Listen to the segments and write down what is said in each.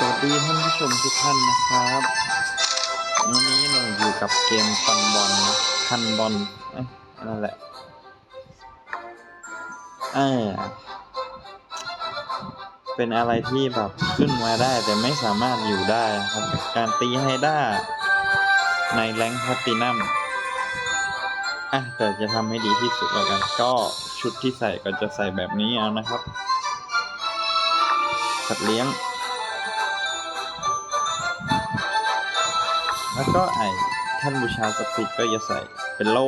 สวัสดีท่านผู้ชมทุกท่านนะครับ วันนี้เราอยู่กับเกมฟันบอลนะคันบอลนั่นแหละเออเป็นอะไรที่แบบขึ้นมาได้แต่ไม่สามารถอยู่ได้ครับการตีให้ได้ในแรงแพลตตินัมอะแต่จะทำให้ดีที่สุดแล้วกัน ก็ชุดที่ใส่ก็จะใส่แบบนี้เอานะครับ สัตว์เลี้ยง แล้วก็ไอ้ท่านบูชาศักดิ์สิทธิ์ก็จะใส่เป็นโล่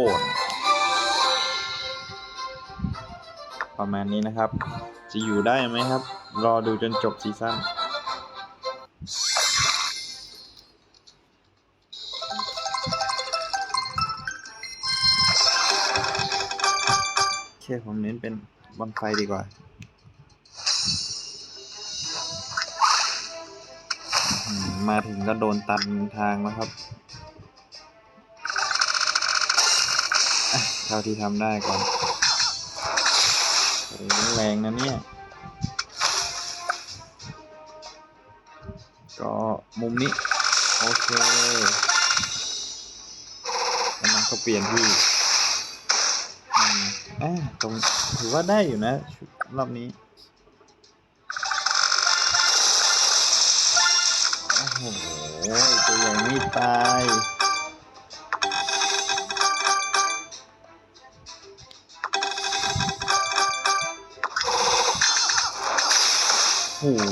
ประมาณนี้นะครับ จะอยู่ได้ไหมครับ รอดูจนจบซีซั่นโอเคผมเน้นเป็นบอลไฟดีกว่า มาถึงก็โดนตันทางแล้วครับเท่าที่ทำได้ก่อนแรงนะเนี่ย ก็มุมนี้ โอเคกำลังเขาเปลี่ยนที่อืมอะตรงถือว่าได้อยู่นะ รอบนี้ โอ้โหตัวใหญ่ไม่ตายโอ้โห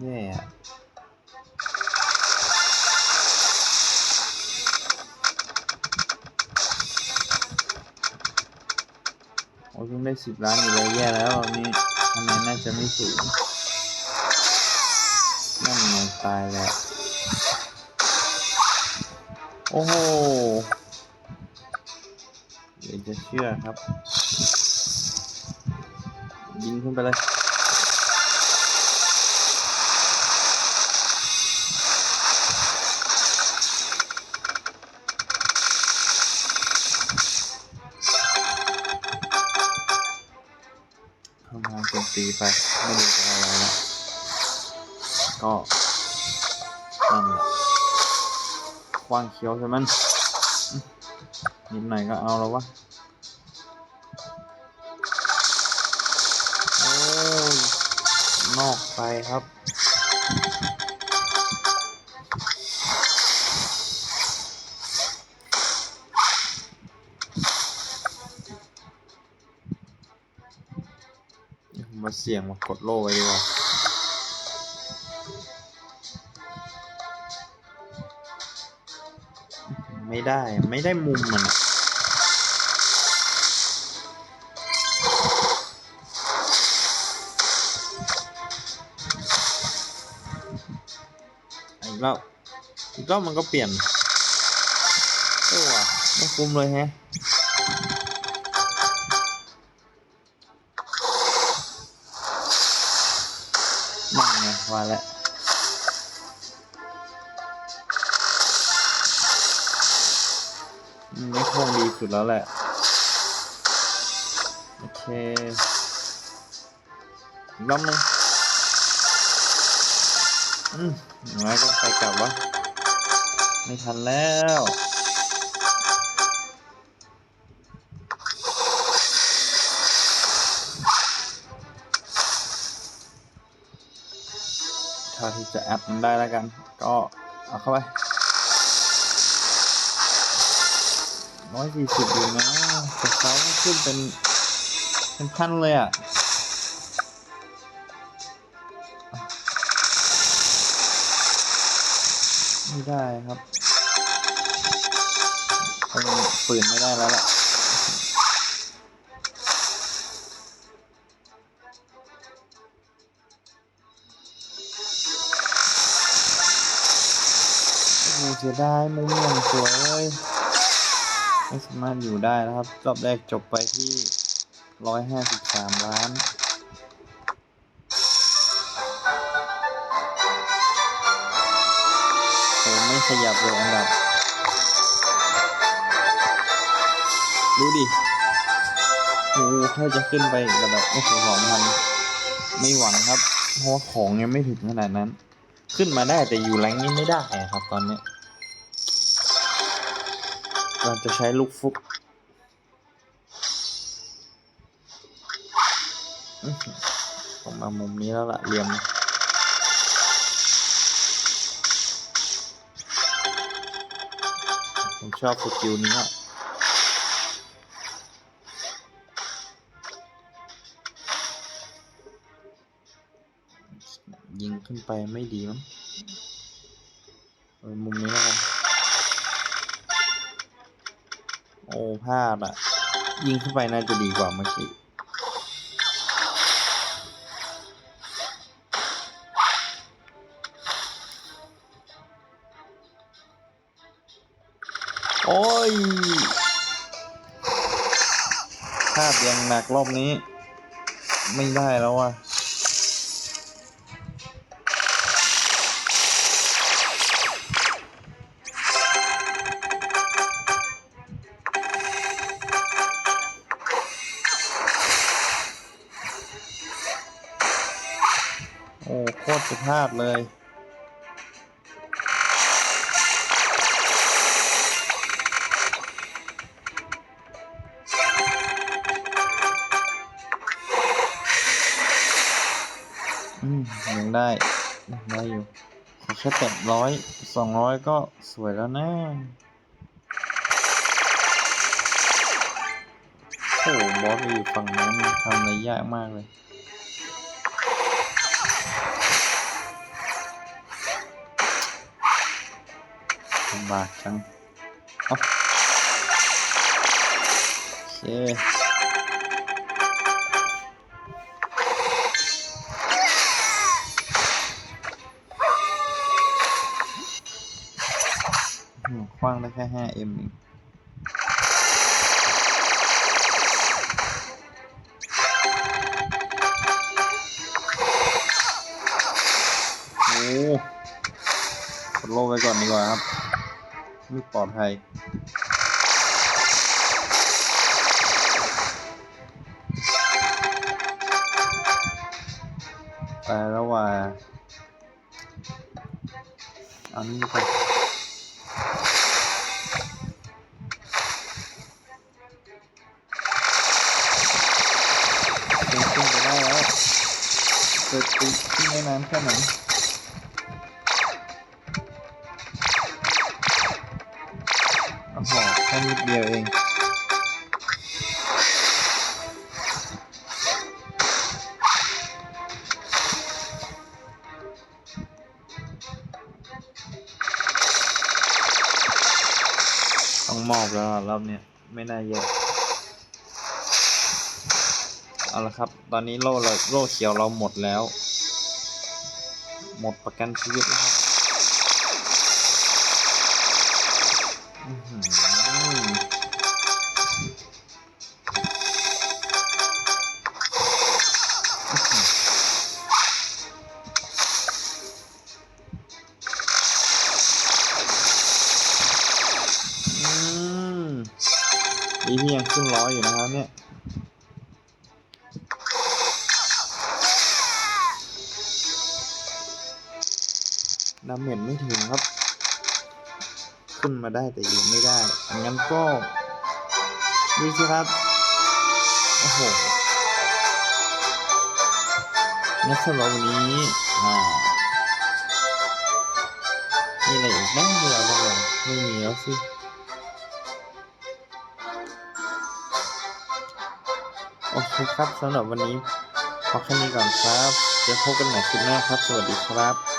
แย่อะโอ้ยเพิ่งได้สิบล้านอยู่เลยแย่แล้วนนี้คะแนนน่าจะไม่สูง ตายแล้ว โอ้โหเดี๋ยวจะเชื่อครับ ยิงขึ้นไปเลยเข้ามาโจมตีไป ไม่รู้จะอะไรละก็ วางเขียวใช่ไหมนิดหน่อยก็เอาแล้ววะโอ้ยนอกไปครับมมาเสี่ยงมากดโล่ไว้ดีกว่า ไม่ได้ไม่ได้มุมมันอีกรอบอีกรอบมันก็เปลี่ยนเออว่ะไม่คุ้มเลยแฮะนั่นไงว่าแล้ว คงดีสุดแล้วแหละ โอเคอีกรอบหนึงอืมอย่างไรก็ไปกลับวะ ไม่ทันแล้วเท่าที่จะแอปมันได้แล้วกัน ก็เอาเข้าไป ร้อยสี่สิบอยู่นะแต่เขาขึ้นเป็นเป็นพันเลยอะไม่ได้ครับคงฝืนไม่ได้แล้วล่ะโอ้เสียดายมุมอย่างสวยเลย ไม่สามารถอยู่ได้นะครับ รอบแรกจบไปที่ร้อยห้าสิบสามล้านโหไม่ขยับเลยอันดับ ดูดิโอ้โหถ้าจะขึ้นไประดับไม่ถึงสองพันไม่หวังครับ เพราะว่าของยังไม่ถึงขนาดนั้น ขึ้นมาได้แต่อยู่แรงนี้ไม่ได้ครับตอนเนี้ย เราจะใช้ลูกฟุกออหือผมมามุมนี้แล้วล่ะเหลี่ยมผมชอบสกิลนี้อะยิงขึ้นไปไม่ดีมั้งมุมนี้แล้วกัน โอ้พลาดอะ ยิงขึ้นไปน่าจะดีกว่าเมื่อกี้โอ้ยพลาดย่างหนักรอบนี้ ไม่ได้แล้วว่ะ ตรจะพลาดเลย อืม ยังได้ยังได้อยู่ ขอแค่แตะร้อยสองร้อยก็สวยแล้วนะโอ้โหบอสอยู่ฝั่งนั้นทำอะไรยากมากเลย ลำบากจังเอาโอเคคว้างได้แค่ 5M เองโอ้กดโลไปก่อนดีกว่าครับ ไม่ปลอดภัยไปแล้วว่าอันนี้ไปขึ้นขึ้นไปได้แล้วเกิดติดขึ้นได้นานแค่ไหน อ้โหแค่นิดเดียวเองต้องมอบแล้วรอบเนี้ยไม่น่าเยอะเอาละครับ ตอนนี้โล่เราโล่เขียวเราหมดแล้ว หมดประกันชีวิตแล้ว อื้อหืออื้อหืออืมดีที่ยังขึ้นร้อยอยู่นะครับเนี่ยดาเมจไม่ถึงครับ ขึ้นมาได้แต่อยิงไม่ได้งั้นก็ดูสิครับ โอ้โหงั้นสำหรับวันนี้อ่ามีอะไรอีกบ้างเดี๋ยวบ้างเลยไม่มีแล้วสิโอเคครับสำหรับวันนี้พอแค่นี้ก่อนครับ เดี๋ยวพบกันใหม่คลิปหน้าครับ สวัสดีครับ